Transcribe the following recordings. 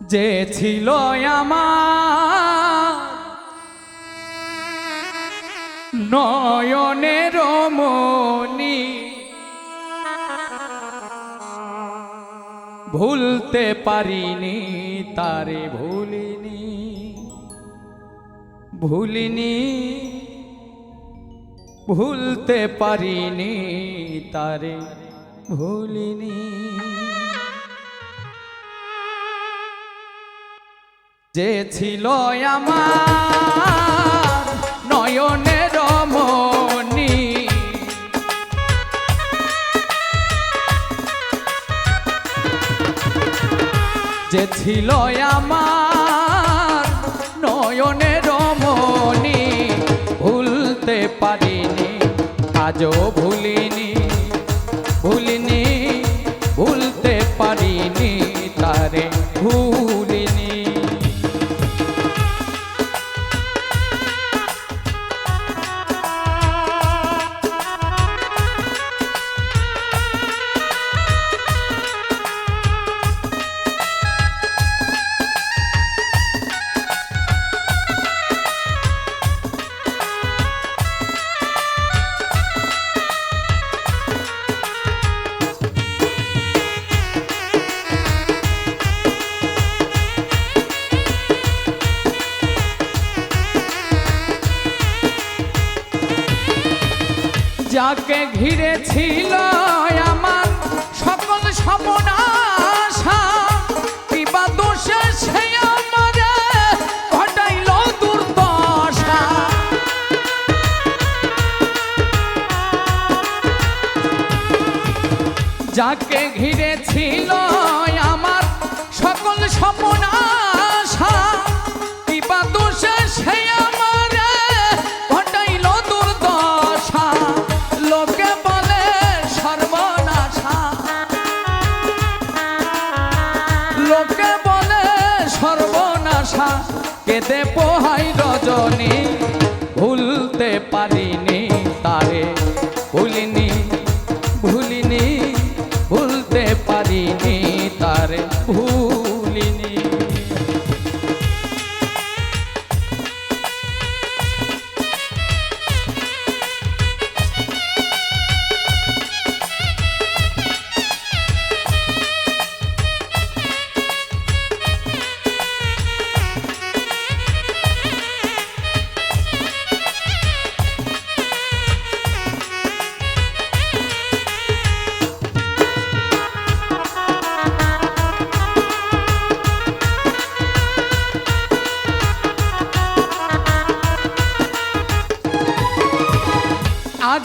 যে ছিল নয়নের মনি ভুলতে পারিনি তারে ভুলিনি। ভুলিনি ভুলতে পারিনি তারে ভুলিনি। যে ছিল আমার নয়নের মনি যে ছিল আমার নয়নের মনি ভুলতে পারিনি, আজও ভুলিনি ভুলিনি, ভুলতে পারিনি। যাকে ঘিরে ছিল আমার সকল দোষে সে ঘটাইল দুর্দশা। যাকে ঘিরে ছিল আমার সকল সপনাশা কেঁদে পোহাই রজনী ভুলতে পারিনি তারে। ভুলিনি ভুলিনি ভুলতে পারিনি তারে। ভুলিনি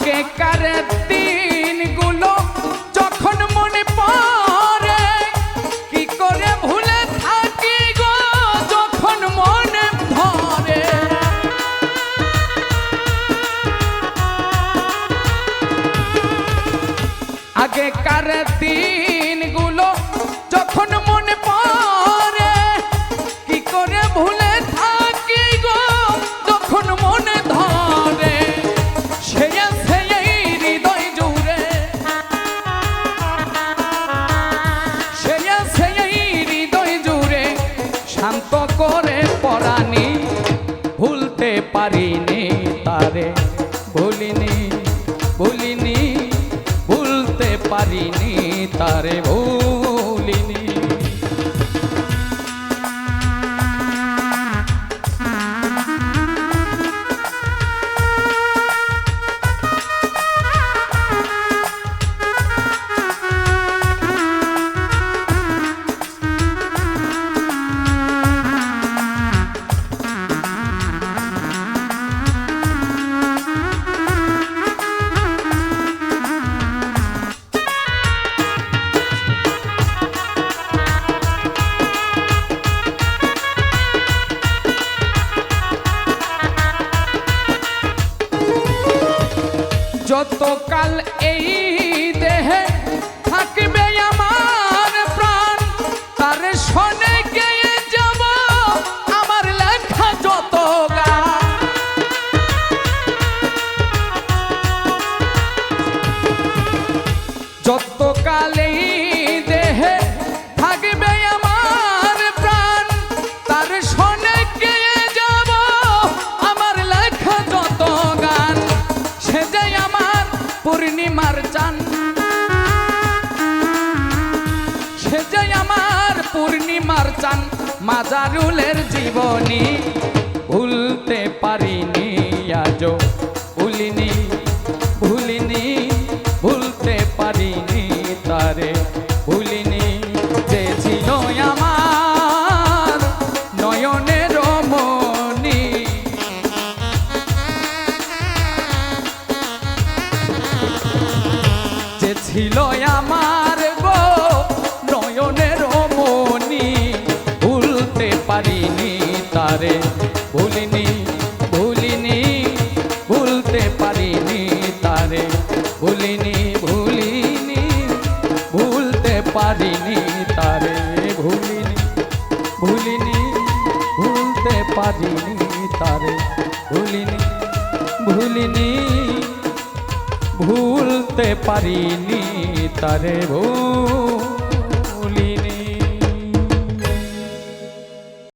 আগেকার দিনগুলো যখন মনে পড়ে ভুলে থাকি যখন মনে পারিনি তারে ভুলিনি যতকাল এই দেহে থাকবে আমার প্রাণ। তার শোনে গেয়ে যাব আমার লেখা যত যতকাল এই দেহে থাকবে মাজারুলের জীবনী ভুলতে পারিনি। ভুলিনি ভুলিনি, ভুলতে পারিনি তারে, ভুলিনি ভুলিনি, ভুলতে পারিনি তারে, ভুলিনি ভুলিনি, ভুলতে পারিনি তারে, ভুল